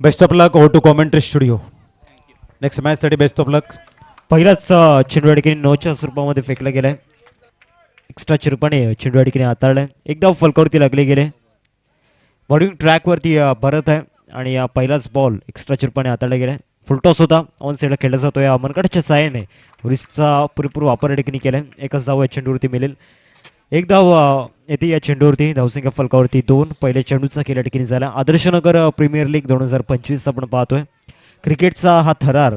Best of luck O two commentary studio next मॅचसाठी best of luck पहिलाच चेंडू या ठिकाणी नऊच्या स्वरूपामध्ये फेकला गेलाय. एक्स्ट्रा चिरपाने चेंडू या ठिकाणी हाताळलाय. एकदा फलकावरती लागले गेले. बॉलिंग ट्रॅकवरती भरत आहे. आणि पहिलाच बॉल एक्स्ट्रा चिरपाने हाताळला गेलाय. फुलटॉस होता. ऑन साईडला खेळला जातो या अमरगडच्या साहाय्याने रिस्कचा पुरेपूर वापर या ठिकाणी केलाय. एकच धाव या चेंडूवरती मिळेल एक धाव येथे या चेंडूवरती धावसंख्या फलकावरती दोन पहिल्या चेंडूचा खेळ ठिकाणी झाला. आदर्शनगर प्रीमियर लीग दोन हजार पंचवीस आपण पाहतोय. क्रिकेटचा हा थरार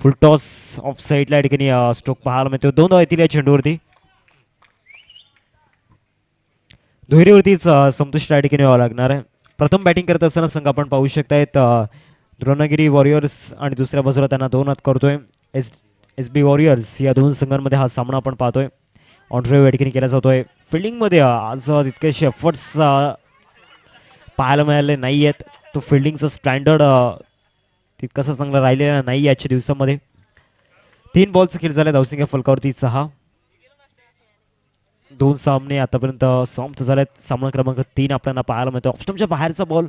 फुल टॉस ऑफ साईडला या ठिकाणी स्ट्रोक पाहायला मिळतो. दोन धाव येतील या चेंडूवरती. दुहेरीवरतीच संतुष्ट या ठिकाणी व्हावं लागणार आहे. प्रथम बॅटिंग करत असताना संघ आपण पाहू शकतायत द्रोणगिरी वॉरियर्स आणि दुसऱ्या बाजूला त्यांना दोन हात करतोय. एस एस बी वॉरियर्स या दोन संघांमध्ये हा सामना आपण पाहतोय. ऑनड्रेव या ठिकाणी केला जातोय. फिल्डिंगमध्ये आज तितके तितकेसे एफर्ट्स पाहायला मिळाले नाही आहेत तो फिल्डिंगचा स्टँडर्ड तितकासा चांगला राहिलेला नाही आजच्या दिवसामध्ये. तीन बॉलचं खेळ झाले धावसिंग फलकावरती सहा. दोन सामने आतापर्यंत समाप्त झालेत. सामना क्रमांक तीन आपल्याला पाहायला मिळतो ऑप्शनच्या बाहेरचा बॉल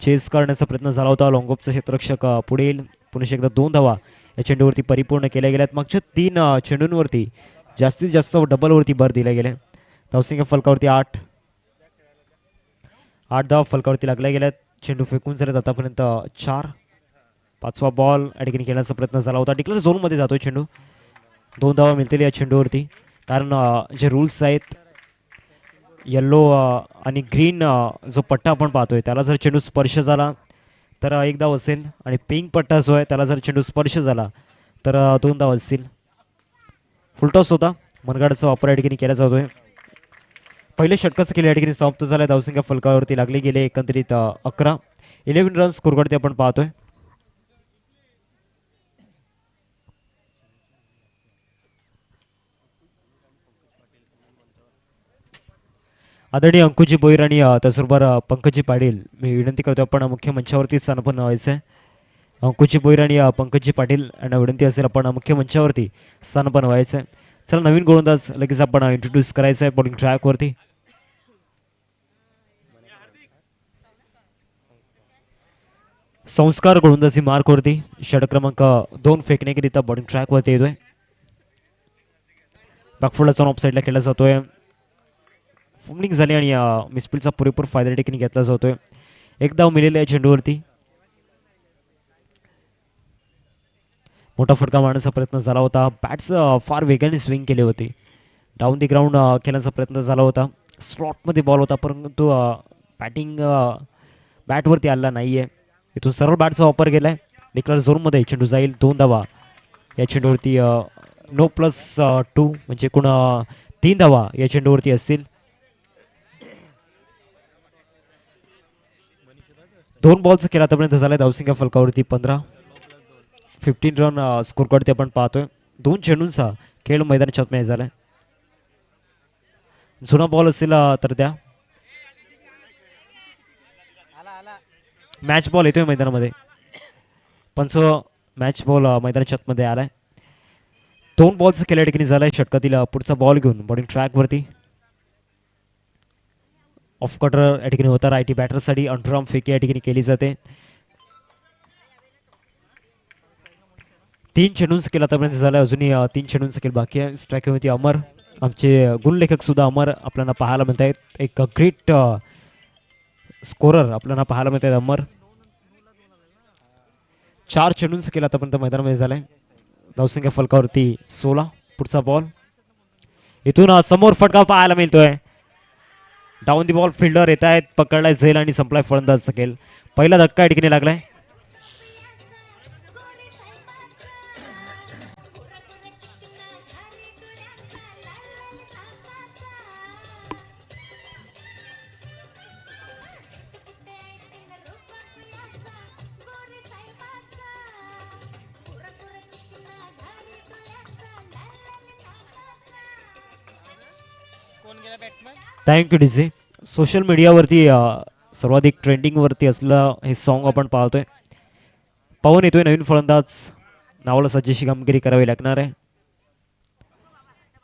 चेस करण्याचा प्रयत्न झाला होता. लॉंगोपचा क्षेत्ररक्षक पुढे येईल. पुन्हा एकदा दोन धावा या चेंडूवरती परिपूर्ण केल्या गेल्यात. मागच्या तीन चेंडूंवरती जास्तीत जास्त डबलवरती भर दिल्या गेला. धावसिंग फलकावरती आठ. आठ धाव फलकावरती लागल्या गेल्या चेंडू फेकून झालेत आतापर्यंत चार. पाचवा बॉल या ठिकाणी खेळण्याचा प्रयत्न झाला होता. डिक्लेअर झोनमध्ये जातोय चेंडू. दोन धावा मिळतील या चेंडूवरती. कारण जे रूल्स आहेत येल्लो आणि ग्रीन जो पट्टा आपण पाहतोय त्याला जर चेंडू स्पर्श झाला तर एक धाव असेल. आणि पिंक पट्टा जो आहे त्याला जर चेंडू स्पर्श झाला तर दोन धाव असतील. फुलटॉस होता. मनगाडचा वापर या ठिकाणी केला जातोय. पहिले षटकच केले या ठिकाणी समाप्त झाला. धावसंख्या फलकावरती लागले गेले एकंदरीत अकरा. इलेव्हन रन्स स्कोरकडे आपण पाहतोय. आदरणीय अंकुजी बोईर आणि त्याचबरोबर पंकजी पाटील मी विनंती करतो आपण मुख्य मंचावरती स्थान पण व्हायचं आहे अंकुजी बोईर आणि पंकजी पाटील यांना विनंती असेल आपण मुख्य मंचावरती स्थान व्हायचं आहे चला नवीन गोलंदाज लगेच आपण इंट्रोड्यूस करायचं आहे बॉलिंग ट्रॅकवरती संस्कार गोलंदाजी मार्कवरती षट क्रमांक दोन फेकण्याकरिता बॉलिंग ट्रॅकवरती येतोय. बॅकफुडला जाऊन ऑफ साईडला खेळला जातोय. फुमलिंग झाली आणि मिसपिलचा पुरेपूर फायदा या घेतला जातोय. एक धाव मिळेल या चेंडूवरती मोठा फटका मारण्याचा प्रयत्न झाला होता. बॅट्स फार वेगाने स्विंग केले होते. डाऊन दी ग्राउंड खेळण्याचा प्रयत्न झाला होता. स्लॉटमध्ये बॉल होता परंतु बॅटिंग बॅटवरती आला नाही आहे इथून सरळ बॅटचा वापर केला आहे डिक्लेअर झोनमध्ये चेंडू जाईल. दोन धावा. या चेंडूवरती नो प्लस टू म्हणजे एकूण तीन धावा या चेंडूवरती असतील. दोन बॉलचा खेळ आतापर्यंत आहे धावसिंगा फलकावरती पंधरा. फिफ्टीन रन स्कोर ते आपण पाहतोय. दोन चेंडूंचा खेळ मैदानाच्या मॅच झालाय. जुना बॉल असेल uh, तर द्या. मॅच बॉल येतोय मैदानामध्ये. पंच मॅच बॉल uh, मैदानाच्या आतमध्ये आलाय. दोन बॉल्स केल्या ठिकाणी झालाय. षटकातील uh, पुढचा बॉल घेऊन बॉलिंग ट्रॅकवरती ऑफ कटर या ठिकाणी होता. रायटी बॅटरसाठी अंडरआर्म फेकी या ठिकाणी केली जाते. तीन चेंडूंचा खेळ आतापर्यंत झाला अजूनही तीन चेंडूंचा खेळ बाकी आहे. स्ट्रायकिंगवरती अमर. आमचे गुणलेखक सुद्धा अमर आपल्याला पाहायला मिळत आहेत एक ग्रेट स्कोरर आपल्याला पाहायला मिळत आहेत अमर. चार चेंडून खेळ आतापर्यंत मैदानामध्ये झालाय. धावसंख्या फलकावरती सोळा. पुढचा बॉल इथून समोर फटका पाहायला मिळतोय. डाऊन दी बॉल फिल्डर येत आहेत पकडलाय झेल आणि संपलाय फलंदाज सकेल पहिला धक्का या ठिकाणी लागलाय. थँक्यू डीजे सोशल मीडियावरती सर्वाधिक ट्रेंडिंगवरती असलं हे सॉन्ग आपण पाहतोय. पाहून येतोय नवीन फलंदाज. नावाला सज्जेशी कामगिरी करावी लागणार आहे.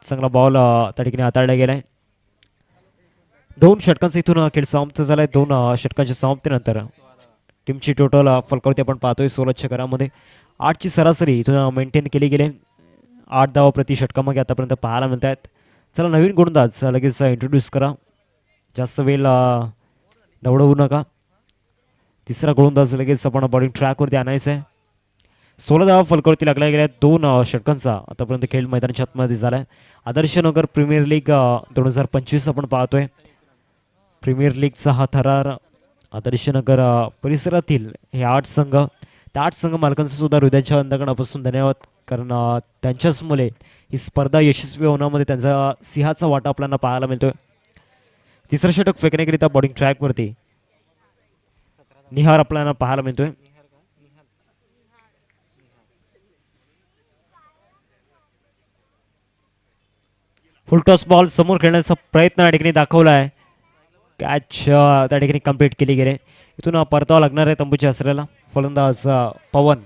चांगला बॉल त्या ठिकाणी हाताळला गेलाय. दोन षटकांचा इथून खेळ समाप्त झालाय. दोन षटकांच्या समाप्तीनंतर टीमची टोटल फलकावरती आपण पाहतोय सोळा चक्रामध्ये आठची सरासरी इथून मेंटेन केली गेली आठ धावा प्रति षटकामागे आतापर्यंत पाहायला मिळत आहेत चला नवीन गोलंदाज लगेच इंट्रोड्यूस करा. जास्त वेळ दवडवू नका. तिसरा गोलंदाज लगेच आपण बॉलिंग ट्रॅकवरती आणायचं आहे. सोळा धावा फलकावरती लागल्या गेल्या दोन षटकांचा. आतापर्यंत खेळ मैदानाच्या आतमध्ये झाला आहे. आदर्श नगर प्रीमियर लीग दोन हजार पंचवीस आपण पाहतोय. प्रीमियर लीगचा हा थरार आदर्श नगर परिसरातील हे आठ संघ. त्या आठ संघ मालकांचं सुद्धा हृदयाच्या अंतकणापासून धन्यवाद. कारण त्यांच्याच मुले ही स्पर्धा यशस्वी होण्यामध्ये त्यांचा सिंहाचा वाटा आपल्याला पाहायला मिळतोय. तिसरं षटक फेकण्याकरिता बॉलिंग ट्रॅकवरती निहार आपल्याला पाहायला मिळतोय. फुलटॉस बॉल समोर खेळण्याचा प्रयत्न या ठिकाणी दाखवला आहे. कॅच त्या ठिकाणी कंप्लीट केली गेली. इथून परतावा लागणार आहे तंबूच्या असलेला फलंदाज पवन.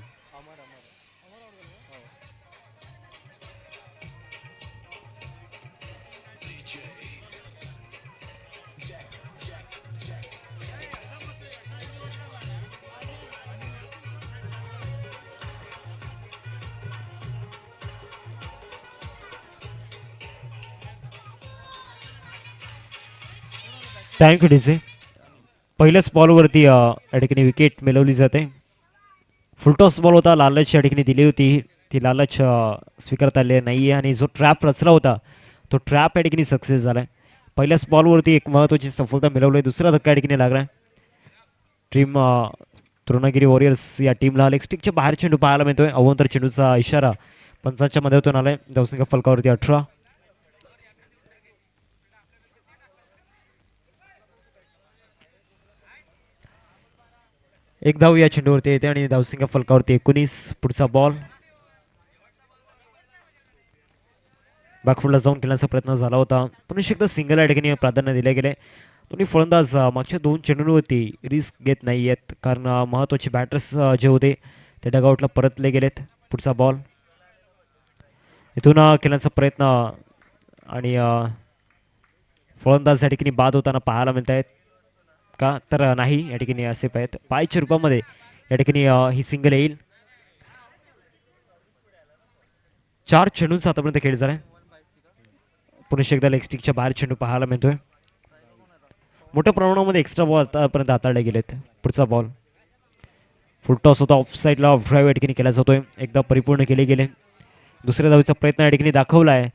थँक्यू डीजे पहिल्याच बॉलवरती या ठिकाणी विकेट मिळवली जाते. फुलटॉस बॉल होता. लालच या ठिकाणी दिली होती. ती लालच स्वीकारता आली नाही आहे आणि जो ट्रॅप रचला होता तो ट्रॅप या ठिकाणी सक्सेस झाला आहे पहिल्याच बॉलवरती एक महत्त्वाची सफलता मिळवली. दुसरा धक्का या ठिकाणी लागला टीम तृणगिरी वॉरियर्स या टीमला आले स्टिकच्या बाहेर चेंडू पाहायला मिळतोय. अवंतर चेंडूचा इशारा पंचांच्या होतो आलाय. धावसंख्या फलकावरती अठरा. एक धाव या चेंडूवरती येते आणि धावसंख्या फलकावरती एकोणीस. पुढचा बॉल बॅकफुटला जाऊन खेळण्याचा प्रयत्न झाला होता. पुन्हा एकदा सिंगल या ठिकाणी प्राधान्य दिले गेले. दोन्ही फलंदाज मागच्या दोन चेंडूंवरती रिस्क घेत नाही आहेत. कारण अं, महत्त्वाचे बॅटर्स जे होते ते डगआउटला परतले गेलेत. पुढचा बॉल इथून खेळण्याचा प्रयत्न आणि फलंदाज या ठिकाणी बाद होताना पाहायला मिळत आहेत का? तर नाही या ठिकाणी असे आहेत पायच्या रूपामध्ये या ठिकाणी ही सिंगल येईल. चार चेंडूंचा आतापर्यंत खेळ झालाय. पुन्हा एकदा लेगस्टिकच्या बाहेर चेंडू पाहायला मिळतोय. मोठ्या प्रमाणामध्ये एक्स्ट्रा बॉल आतापर्यंत हाताळले गेलेत. पुढचा बॉल फुलटॉस होता. ऑफ साईडला ऑफ ड्राईव्ह या ठिकाणी केला जातोय. एकदा परिपूर्ण केले गेले. दुसऱ्या धावीचा प्रयत्न या ठिकाणी दाखवला आहे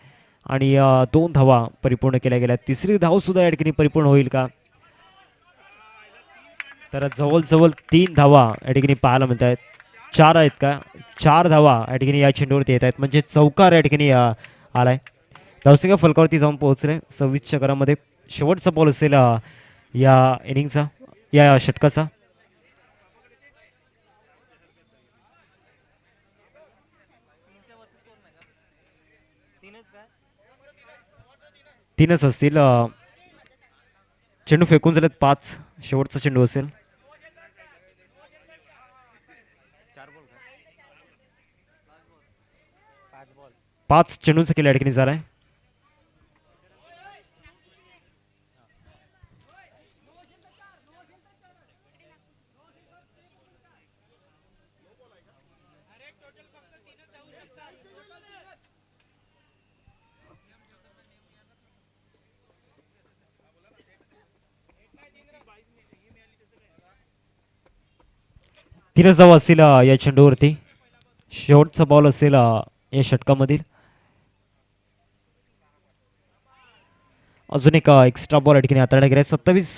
आणि दोन धावा परिपूर्ण केल्या गेल्या. तिसरी धाव सुद्धा या ठिकाणी परिपूर्ण होईल का? तर जवळजवळ तीन धावा या ठिकाणी पाहायला मिळत आहेत. चार आहेत का? चार धावा या ठिकाणी या चेंडूवरती येत आहेत. म्हणजे चौकार या ठिकाणी आलाय. धावसिंगा फलकावरती जाऊन पोहोचले. सव्वीस चकरामध्ये शेवटचा बॉल असेल या इनिंगचा या षटकाचा. तीनच असतील चेंडू फेकून झालेत पाच. शेवटचा चेंडू असेल. पाच चेंडूंचा केला या ठिकाणी झालाय. तीनच धावा असतील या चेंडूवरती. शेवटचा बॉल असेल या षटकामधील. अजून एक एक्स्ट्रा बॉल या ठिकाणी हाताळला गेला सत्तावीस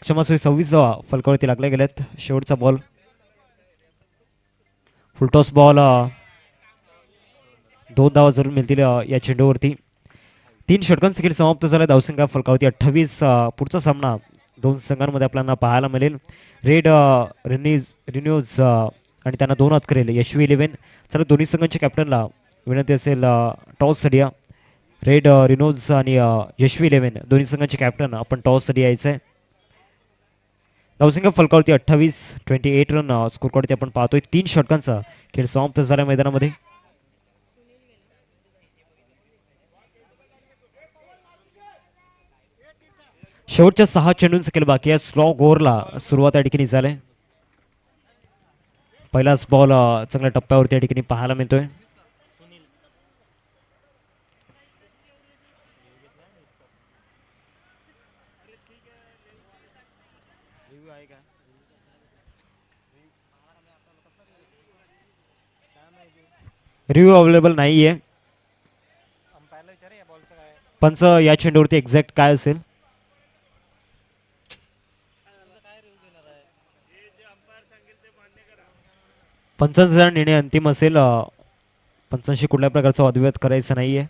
क्षमा सव्वीस फलकावरती लागले गेलेत. शेवटचा बॉल फुलटॉस बॉल दोन धावा जरूर मिळतील या चेंडूवरती. तीन षटकांचा खेळ समाप्त झाला. धावसंख्या फलकावरती अठ्ठावीस पुढचा सामना दोन संघांमध्ये आपल्याला पाहायला मिळेल. रेड रिन्यूज रिन्यूज आणि त्यांना दोन हात करेल. यशवी इलेव्हन चला दोन्ही संघांच्या कॅप्टनला विनंती असेल टॉस सडिया रेड रिनोज uh, आणि uh, यशवी इलेव्हन दोन्ही संघांचे कॅप्टन आपण टॉससाठी यायचं आहे. धावसंख्या फलकावरती अठ्ठावीस ट्वेंटी एट रन स्कोरकडती आपण पाहतोय. तीन षटकांचा uh, खेळ समाप्त झाला मैदानामध्ये. शेवटच्या सहा चेंडूंचा खेळ बाकी आहे. स्लॉ ओव्हरला सुरुवात या ठिकाणी झाले पहिलाच बॉल चांगल्या टप्प्यावरती या ठिकाणी पाहायला मिळतोय. रिव्ह्यू अवेलेबल नाही आहे पंच या चेंडूवरती एक्झॅक्ट काय असेल? पंचांचा निर्णय अंतिम असेल पंचांशी कुठल्या प्रकारचा वादविवाद करायचा नाहीये.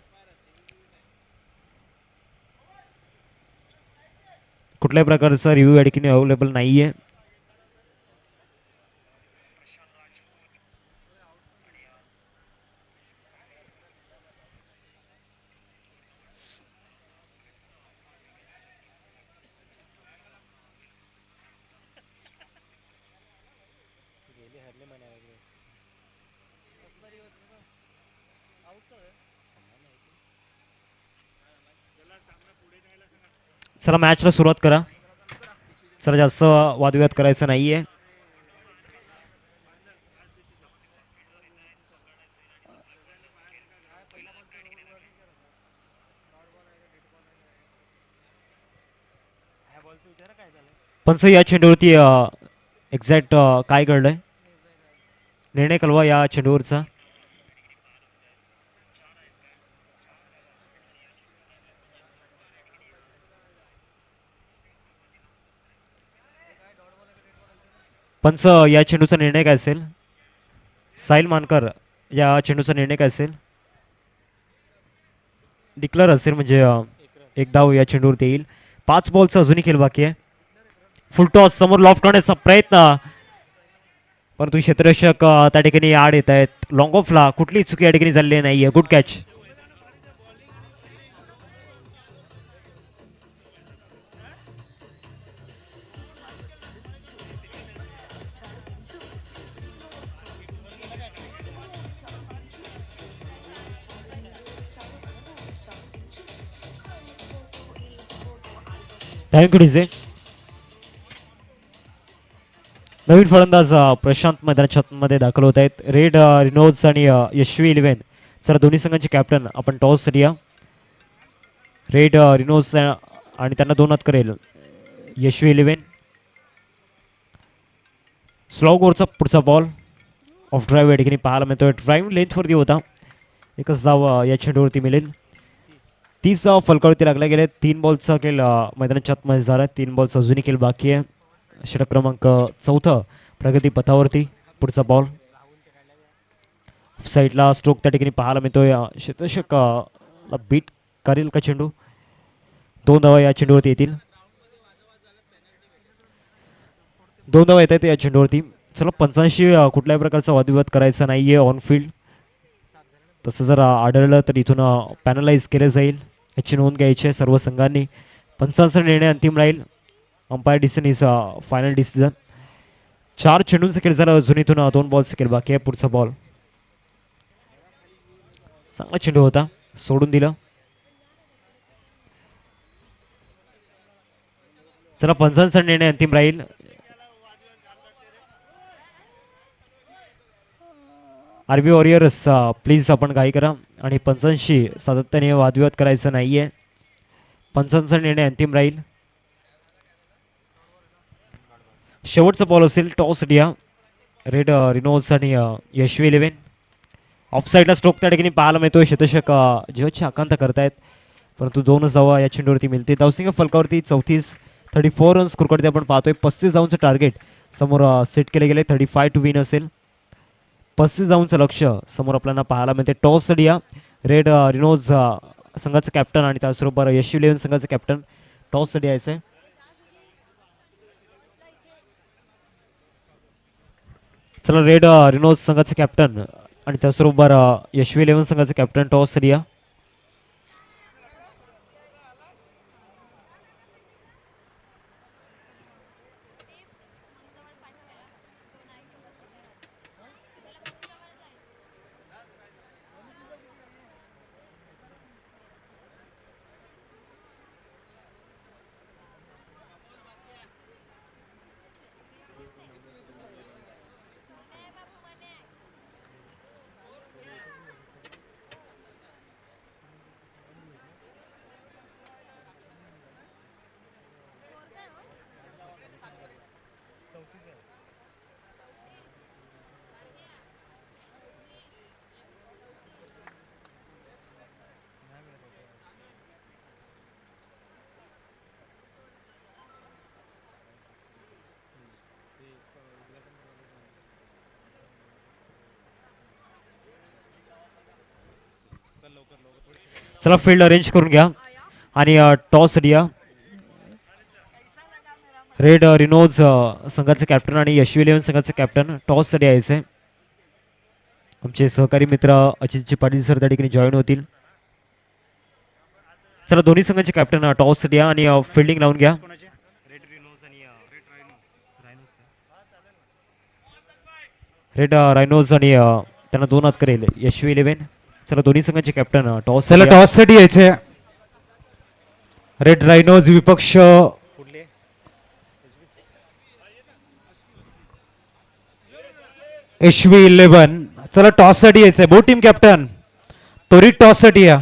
कुठल्याही प्रकारचा रिव्ह्यू अडकीने अवेलेबल नाही नाहीये. चला मॅचला सुरुवात करा. चला जास्त वादविवाद करायचा पण सर या चेंडूवरती एक्झॅक्ट काय घडलंय? निर्णय कळवा या चेंडूवरचा. पंच या चेंडूचा निर्णय काय असेल? साहिल मानकर या चेंडूचा निर्णय काय असेल? डिक्लेअर असेल म्हणजे एक धाव हो या चेंडूवरती येईल. पाच बॉलचा अजूनही खेळ बाकी आहे. फुल टॉस समोर लॉफ करण्याचा प्रयत्न. परंतु क्षेत्ररक्षक त्या ठिकाणी आड येत आहेत. लॉंग ऑफला कुठलीही चुकी या ठिकाणी झालेली नाहीये. Good catch thank you DJ नवीन फलंदाज प्रशांत मैदानाच्या मध्ये दाखल होत आहेत. रेड रिनोज आणि यशवी इलेव्हन. सर दोन्ही संघांचे कॅप्टन आपण टॉस रिया. या रेड रिनोज आणि त्यांना दोन हात करेल. यशवी इलेव्हन. स्लॉग ओव्हरचा पुढचा बॉल. ऑफ ड्राईव्ह या ठिकाणी पाहायला मिळतोय. ड्राईव्ह लेंथवरती होता. एकच जाव या चेंडूवरती मिळेल. तीस फलकावरती लागल्या गेले. तीन बॉलचा खेळ मैदानाच्या आतमध्ये झाला. तीन बॉलचा अजूनही खेळ बाकी आहे. षटक क्रमांक चौथं प्रगती पथावरती. पुढचा बॉल साईडला स्ट्रोक त्या ठिकाणी पाहायला मिळतोय. अ, शतशक बीट करेल का चेंडू? दोन धावा या चेंडूवरती येतील. दोन धावा येत आहेत या चेंडूवरती. चला पंचाऐंशी कुठल्याही प्रकारचा वादविवाद करायचा नाहीये ऑन फील्ड तसं जर आढळलं तर इथून पॅनलाइज केलं जाईल. याची नोंद घ्यायची आहे सर्व संघांनी. पंचांचा निर्णय अंतिम राहील. Umpire decision is final decision चार चेंडूंचा खेळ झाला अजून इथून दोन बॉलचा खेळ बाकी आहे पुढचा बॉल चांगला चेंडू होता. सोडून दिलं. चला पंचांचा निर्णय अंतिम राहील. आरबी वॉरियर्स प्लीज आपण काही करा. आणि पंचांशी सातत्याने वादविवाद करायचं नाही आहे पंचांचा निर्णय अंतिम राहील. शेवटचा बॉल असेल टॉस डिया रेड रिनोज आणि यशवी इलेव्हन ऑफ साईडला स्ट्रोक त्या ठिकाणी पाहायला मिळतोय. शतशक जीवची आकांत करतायत. परंतु दोनच धावा या चेंडूवरती मिळते. धावसिंग फलकावरती चौतीस थर्टी फोर रन्स कुरकडते आपण पाहतोय. पस्तीस धावांचं टार्गेट समोर सेट केले गेले. थर्टी फाय टू विन असेल. पस्तीस धावांचं लक्ष समोर आपल्याला पाहायला मिळते. टॉस डिया रेड रिनोज संघाचं कॅप्टन आणि त्याचबरोबर यशवी इलेव्हन संघाचं कॅप्टन टॉस यायचं आहे चला रेड रिनोज संघाचं कॅप्टन आणि त्याचबरोबर यशवी इलेव्हन संघाचं कॅप्टन टॉस रिया चला फील्ड अरेंज करून घ्या. आणि टॉस रिया. रेड रिनोज संघाचे कॅप्टन आणि यशवी इलेव्हन संघाचे कॅप्टन टॉस द्यायचे आमचे सहकारी मित्र अजितजी पाटील सर त्या ठिकाणी जॉईन होतील. चला दोन्ही संघाचे कॅप्टन टॉस द्या आणि फिल्डिंग लावून घ्या. रेड रायनोज आणि त्यांना दोन हात करेल यशवी इलेव्हन चला दोन्ही संघाचे कॅप्टन टॉस चला टॉससाठी यायचे. रेड रायनोज विपक्ष. एशवी इलेव्हन चला टॉससाठी यायचंय बो टीम कॅप्टन त्वरित टॉससाठी या.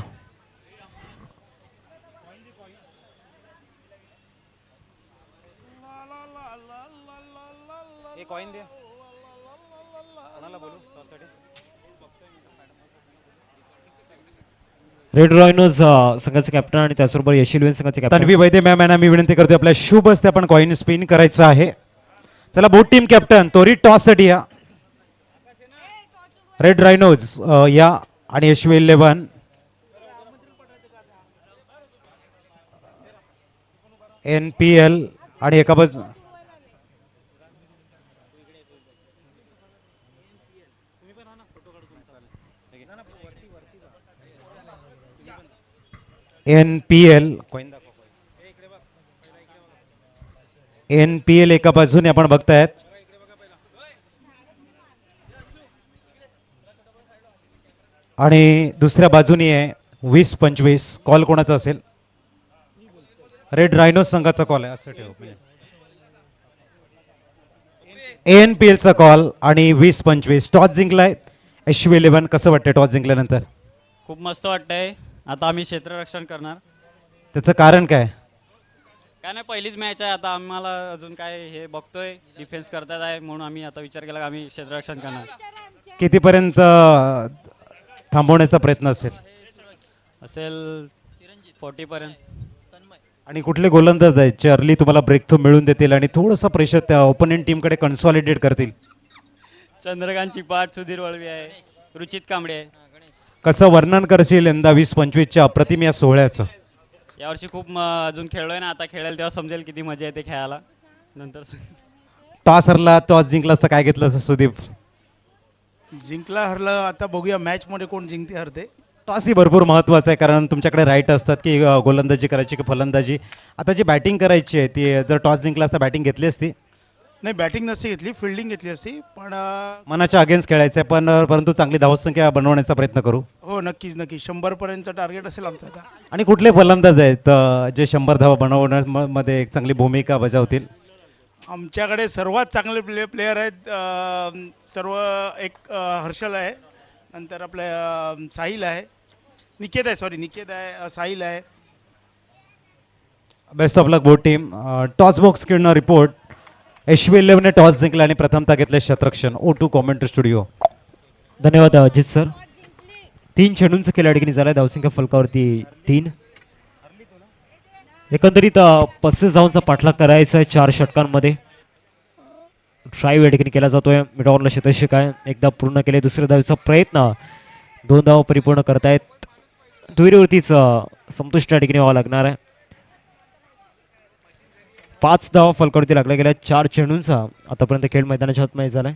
रेड रायनोज uh, संघाचे कॅप्टन आणि त्याचबरोबर यशवी संघाचे कॅप्टन तन्वी वैद्य मॅम यांना मी विनंती करतो आपल्या शुभ असते आपण कॉईन स्पिन करायचं आहे. चला बोट टीम कॅप्टन तोरी टॉससाठी या. रेड रायनोज uh, या आणि Yashvi eleven N P L आणि एका बाजू N P L N P L एका बाजूने आपण बघतायत. आणि दुसऱ्या बाजूने आहे वीस पंचवीस. कॉल कोणाचा असेल? रेड रायनो संघाचा कॉल आहे. असं ठेव. एन पी एलचा कॉल आणि वीस पंचवीस. टॉस जिंकलाय. एशवी इलेव्हन कसं वाटतंय टॉस जिंकल्यानंतर? खूप मस्त वाटतंय. आता आम्ही क्षेत्ररक्षण करणार. त्याचं कारण काय? काय नाही पहिलीच मॅच आहे. आता आम्हाला अजून काय हे बघतोय डिफेन्स करतात आहे म्हणून आम्ही आता विचार केला की आम्ही क्षेत्ररक्षण करणार. कितीपर्यंत अं, थांबवण्याचा प्रयत्न असेल? असेल फोर्टीपर्यंत. आणि कुठले गोलंदाज आहेत जे अर्ली तुम्हाला ब्रेक थ्रू मिळून देतील आणि थोडंसं प्रेशर त्या ओपोनेंट टीमकडे कन्सॉलिडेट करतील? चंद्रकांत चिपाट सुधीर वळवी आहे. रुचित कांबळे आहे. कसं वर्णन करशील यंदा वीस पंचवीसच्या अप्रतिम या सोहळ्याचं? यावर्षी खूप म- अजून खेळलोय ना आता खेळेल तेव्हा समजेल किती मजा येते खेळायला. नंतर टॉस हरला टॉस जिंकला असता काय घेतलं असं सुदीप? जिंकला हरलं आता बघूया मॅचमध्ये कोण जिंकते हरते. टॉस ही भरपूर महत्त्वाचं आहे कारण तुमच्याकडे राईट असतात की अं, गोलंदाजी करायची की फलंदाजी. आता जी बॅटिंग करायची आहे ती जर टॉस जिंकला असता बॅटिंग घेतली असती. नाही बॅटिंग नसती घेतली फिल्डिंग घेतली असती पण अं, मनाच्या अगेन्स्ट खेळायचं आहे पण अं, परंतु चांगली धावसंख्या बनवण्याचा प्रयत्न करू. हो नक्कीच नक्कीच. शंभरपर्यंतचं टार्गेट असेल आमचं आता. आणि कुठले फलंदाज आहेत अं, जे शंभर धावा बनवण्यामध्ये एक चांगली भूमिका बजावतील? आमच्याकडे सर्वात चांगले प्ले प्लेयर आहेत अं, सर्व एक अं, हर्षल आहे नंतर आपले अं, साहिल आहे. निकेत आहे सॉरी निकेत आहे अं, साहिल आहे. Best of luck both team toss box खेळणं रिपोर्ट एशबी इलेव्हनने टॉस जिंकला आणि प्रथमता घेतले शतरक्षण ओ टू कॉमेंट्री स्टुडिओ धन्यवाद अजित सर. तीन चेंडूंचा केलं अडकीने झालाय? धावसंख्या फलकावरती तीन? एकंदरीत पस्तीस धावांचा पाठलाग करायचा आहे चार षटकांमध्ये. ड्राईव्ह या ठिकाणी केला जातोय. मिडॉनला शतषक आहे एकदा पूर्ण केले दुसऱ्या धावेचा प्रयत्न. दोन धावा परिपूर्ण करतायत. दुहेरीवरतीच संतुष्ट या ठिकाणी व्हावं लागणार आहे. पाच धावा फलकावरती लागल्या गेल्या चार चेंडूंचा. आतापर्यंत खेळ मैदानाच्या हातमध्ये झालाय.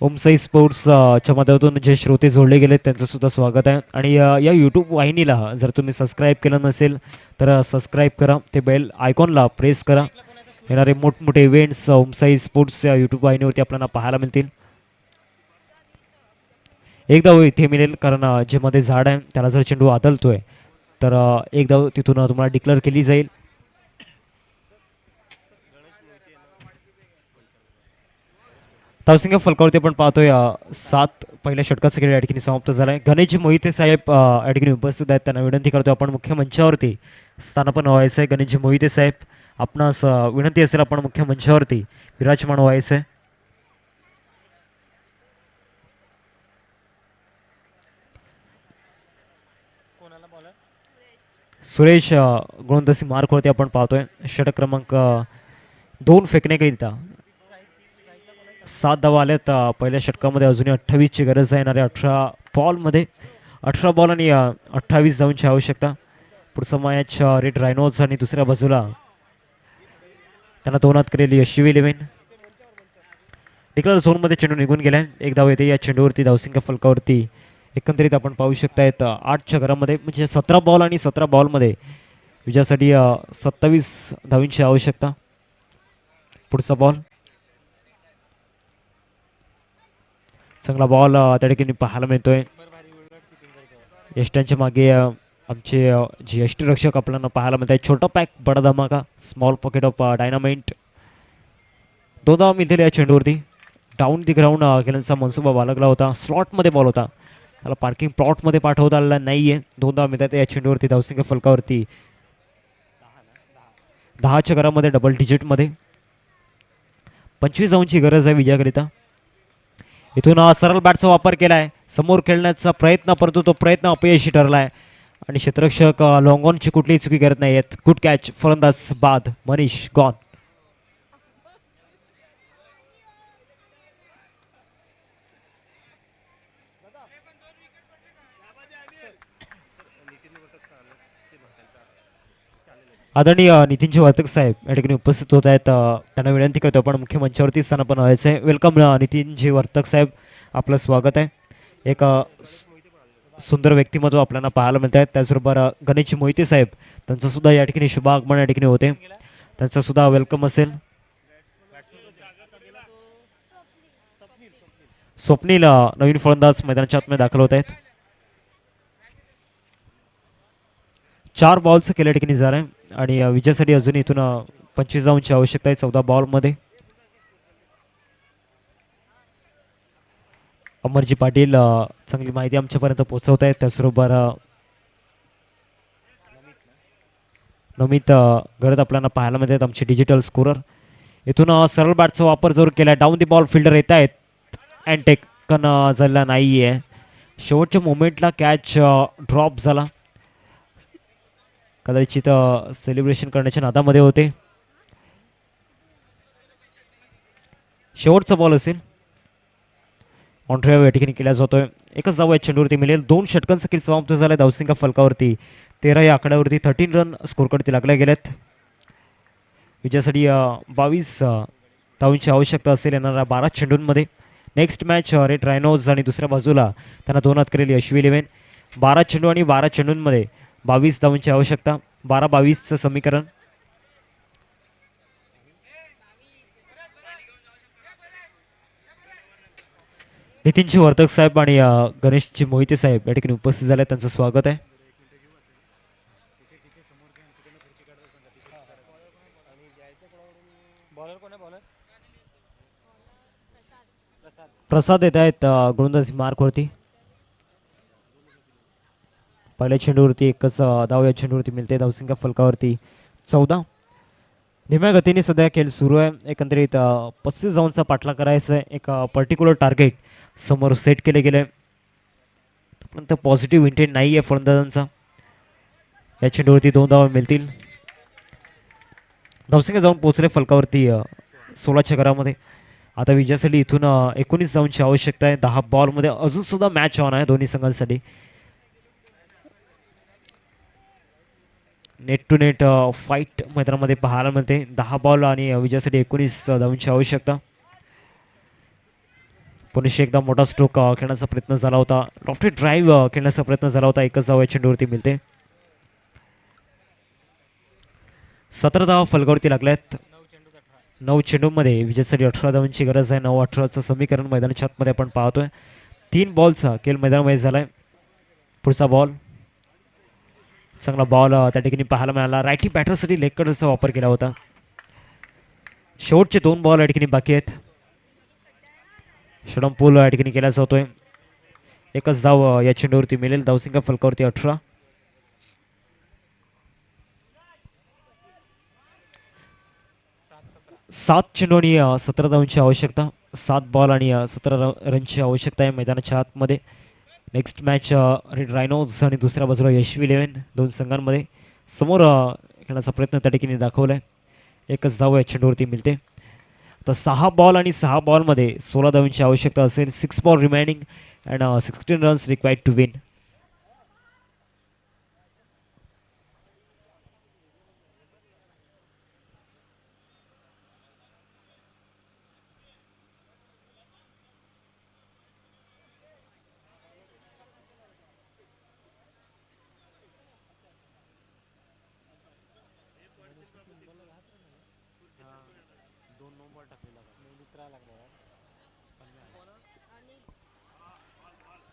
ओमसाई स्पोर्ट्सच्या माध्यमातून जे श्रोते जोडले गेले त्यांचं सुद्धा स्वागत आहे. आणि या यूट्यूब वाहिनीला जर तुम्ही सबस्क्राईब केलं नसेल तर सबस्क्राईब करा. ते बेल आयकॉनला प्रेस करा. येणारे मोठमोठे इव्हेंट्स ओमसाई स्पोर्ट्स या यूट्यूब वाहिनीवरती आपल्याला पाहायला मिळतील. एकदा धाव इथे मिळेल कारण जे मध्ये झाड आहे त्याला जर चेंडू आदलतोय तर एक धाव तिथून तुम्हाला डिक्लेअर केली जाईल. तावसिंग फलकावरती आपण पाहतोय सात पहिल्या षटकाचा खेळ या ठिकाणी समाप्त झालाय. गणेश मोहिते साहेब या ठिकाणी उपस्थित आहेत. त्यांना विनंती करतो आपण मुख्य मंचावरती स्थानापन व्हायचं आहे. गणेश मोहिते साहेब आपणास विनंती असेल आपण मुख्य मंचावरती विराजमान व्हायचं आहे. सुरेश अ, गोलंदाजी मार्कवरती आपण पाहतोय. षटक क्रमांक दोन फेकण्याकरिता सात धावा आल्यात. पहिल्या षटकामध्ये अजूनही अठ्ठावीसची गरज आहे. येणाऱ्या अठरा बॉलमध्ये अठरा बॉल आणि अठ्ठावीस धावांची आवश्यकता. पुढचा मॅच रेड रायनोज आणि दुसऱ्या बाजूला त्यांना दोनात केलेली यशवी इलेव्हन. डिक्लर झोनमध्ये चेंडू निघून गेलाय. एक धाव येते. या चेंडूवरती धावसिंग फलकावरती एकंदरीत आपण पाहू शकतायत आठच्या घरामध्ये म्हणजे सतरा बॉल आणि सतरा बॉलमध्ये विजयासाठी सत्तावीस धावींची आवश्यकता. पुढचा बॉल चांगला बॉल त्या ठिकाणी पाहायला मिळतोय. यष्ट्यांच्या मागे आमचे अ, जे यष्टीरक्षक आपल्याला पाहायला मिळत आहे छोटा पॅक बडा धमाका स्मॉल पॉकेट ऑफ डायनामाइंट दोन धावा मिळतील या चेंडूवरती. डाऊन दी ग्राउंड खेळण्याचा मनसुबा बाळगला होता. स्लॉटमध्ये बॉल होता. त्याला पार्किंग प्लॉटमध्ये पाठवता आलेला नाही आहे दोन धाव मिळतात या चेंडूवरती धावसिंग फलकावरती दहाच्या घरामध्ये डबल डिजिटमध्ये पंचवीस धावांची गरज आहे विजयाकरिता. इथून सरळ बॅटचा वापर केला आहे समोर खेळण्याचा प्रयत्न परंतु तो प्रयत्न अपयशी ठरला आहे आणि क्षेत्ररक्षक लॉंगॉनची कुठलीही चुकी करत नाही आहेत गुड कॅच फलंदाज बाद. मनीष गॉन आदरणीय नितीनजी वार्तक साहेब या ठिकाणी उपस्थित होत आहेत. त्यांना विनंती करतो आपण मुख्य मंचावरती स्थान पण व्हायचं. आहे वेलकम नितीनजी वर्तक साहेब. आपलं स्वागत आहे. एक सुंदर व्यक्तिमत्व आपल्याला पाहायला मिळत आहेत त्याचबरोबर गणेश मोहिते साहेब त्यांचं सुद्धा या ठिकाणी शुभ आगमन या ठिकाणी होते. त्यांचं सुद्धा वेलकम असेल. स्वप्नील नवीन फलंदाज मैदानाच्या आतमध्ये दाखल होत आहेत. चार बॉल्स केल्या ठिकाणी झालं. आहे आणि विजयासाठी अजून इथून पंचवीस धावांची आवश्यकता आहे चौदा बॉलमध्ये अमरजी पाटील चांगली माहिती आमच्यापर्यंत पोहोचवत आहेत त्याचबरोबर नमित गरज आपल्याला पाहायला मिळतात आमचे डिजिटल स्कोरर इथून सरळ बॅटचा वापर जरूर केला डाऊन दी बॉल फिल्डर येत आहेत. अँड टेकन झालेला नाही आहे शेवटच्या मोमेंटला कॅच ड्रॉप झाला. कदाचित सेलिब्रेशन करण्याच्या नादामध्ये होते. शेवटचा बॉल असेल. मॉन्ट्रिया या ठिकाणी केला जातोय. एकच धाव या चेंडूवरती मिळेल. दोन षटकांचा खेळ समाप्त झाला धावसिंगा फलकावरती तेरा या आकड्यावरती थर्टीन रन स्कोरकडती लागल्या गेल्यात. विजयासाठी बावीस धावांची आवश्यकता असेल येणाऱ्या बारा चेंडूंमध्ये. नेक्स्ट मॅच रेड रायनोज आणि दुसऱ्या बाजूला त्यांना दोन हात केलेली अश्वी इलेव्हन. बारा चेंडू आणि बारा चेंडूंमध्ये बावीस धावांची आवश्यकता बारा बावीसचं समीकरण. नितीनजी वर्तक साहेब आणि गणेशजी मोहिते साहेब या ठिकाणी उपस्थित झाले. त्यांचं स्वागत आहे. प्रसाद येत आहेत गोलंदाजी मार्कवरती. पहिल्या चेंडूवरती एकच अ, धाव या चेंडूवरती मिळते. धावसंख्या फलकावरती चौदा. धीम्या गतीने सध्या खेळ सुरू आहे. एकंदरीत पस्तीस धावांचा पाठला करायचा आहे एक पर्टिक्युलर टार्गेट समोर सेट केले गेले. परंतु पॉझिटिव्ह इंटेंट नाही आहे फलंदाजांचा. या चेंडूवरती दोन धावा मिळतील. धावसंख्या जाऊन पोहोचले फलकावरती सोळाच्या घरामध्ये. आता विजयासाठी इथून एकोणीस धावांची आवश्यकता आहे. दहा बॉलमध्ये अजूनसुद्धा मॅच ऑन आहे दोन्ही संघांसाठी. नेट टू नेट फाईट मैदानामध्ये पाहायला मिळते. दहा बॉल आणि uh, विजयासाठी एकोणीस uh, धावांची आवश्यकता. पुणेशी एकदा मोठा स्ट्रोक uh, खेळण्याचा प्रयत्न झाला होता. लॉफ्टी ड्राईव्ह खेळण्याचा प्रयत्न झाला होता. एकच धाव या चेंडूवरती मिळते. सतरा धावा फलगावरती लागल्यात. नऊ चेंडूमध्ये विजयासाठी अठरा धावांची गरज आहे. नऊ अठराचं समीकरण मैदानाच्या आतमध्ये आपण पाहतोय. तीन बॉलचा खेळ मैदानामध्ये आहे पुढचा बॉल चांगला बॉल त्या ठिकाणी पाहायला मिळाला. रायटिंग बॅटरसाठी लेग वापर केला होता. शेवटचे दोन बॉल या ठिकाणी बाकी आहेत. शडम पूल या ठिकाणी केला जातोय. एकच धाव या चेंडूवरती मिळेल. धावसिंगा फलकावरती अठरा. सात चेंडू आणि सतरा धावांची आवश्यकता. सात बॉल आणि सतरा रनची आवश्यकता आहे मैदानाच्या आतमध्ये. नेक्स्ट मॅच रायनोज आणि दुसऱ्या बाजूला यशवी इलेव्हन दोन संघांमध्ये. समोर uh, खेळण्याचा प्रयत्न त्या ठिकाणी दाखवला आहे एकच धाव या चेंडूवरती मिळते. तर सहा बॉल आणि सहा बॉलमध्ये सोळा धावांची आवश्यकता असेल. Six ball remaining and sixteen runs required to win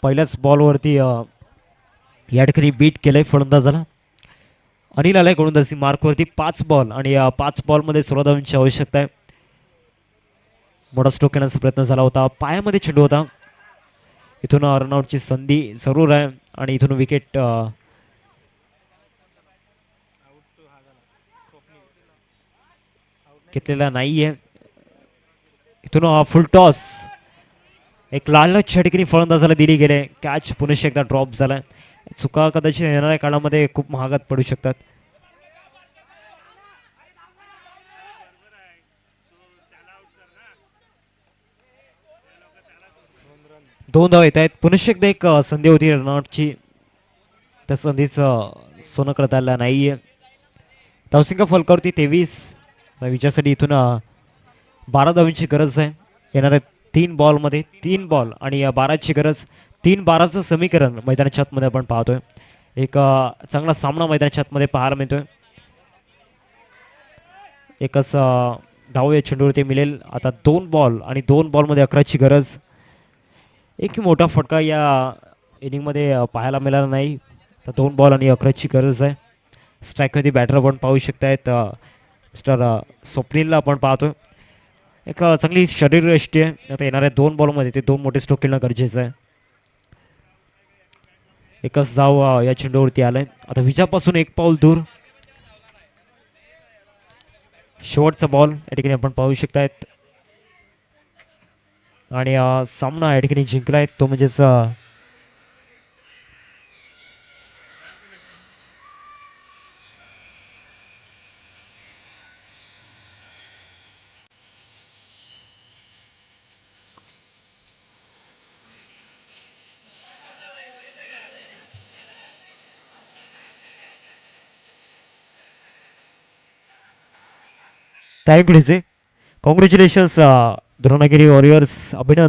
पहिल्याच बॉलवरती या ठिकाणी बीट केलंय फलंदाजाला. अनिल आलाय गोलंदाजी मार्कवरती पाच बॉल आणि या पाच बॉलमध्ये सोळा धावांची आवश्यकता आहे. मोठा स्ट्रोक घेण्याचा प्रयत्न झाला होता. पायामध्ये चेंडू होता. इथून रनआउटची संधी जरूर आहे आणि इथून विकेट घेतलेला नाही आहे इथून फुल टॉस एक लालच ठिकाणी फलंदाजाला दिली गेले. कॅच पुनश एकदा ड्रॉप झाला. चुका कदाचित येणाऱ्या काळामध्ये खूप महागात पडू शकतात. दोन धाव येत आहेत. पुनश एकदा एक संधी होती रनआउटची. त्या संधीचं सोनं करता आलं नाहीये. धावसिंग फलकावरती तेवीस. विजयासाठी इथून बारा धावींची गरज आहे. येणाऱ्या तीन बॉलमध्ये तीन बॉल आणि या बाराची गरज तीन बाराचं समीकरण मैदानाच्या आतमध्ये आपण पाहतोय. एक चांगला सामना मैदानाच्या आतमध्ये पाहायला मिळतोय. एकच धाव या चेंडूवरती मिळेल. आता दोन बॉल आणि दोन बॉलमध्ये अकराची गरज. एक मोठा फटका या इनिंगमध्ये पाहायला मिळाला नाही. तर दोन बॉल आणि अकराची गरज आहे. स्ट्राईकमध्ये बॅटर आपण पाहू शकतायत. मिस्टर स्वप्नीलला आपण पाहतोय. एक चांगली शरीरयष्टी आहे. आता येणाऱ्या दोन बॉलमध्ये ते दोन मोठे स्ट्रोक खेळणं गरजेचं आहे. एकच धाव या चेंडूवरती आलाय. आता विजापासून एक पाऊल दूर. शेवटचा बॉल या ठिकाणी आपण पाहू शकतायत. आणि सामना या ठिकाणी जिंकलाय. तो म्हणजेच अ, थँक कॉंग्रॅच्युलेशन्स द्रोणागिरी वॉरियर्स अभिनंदन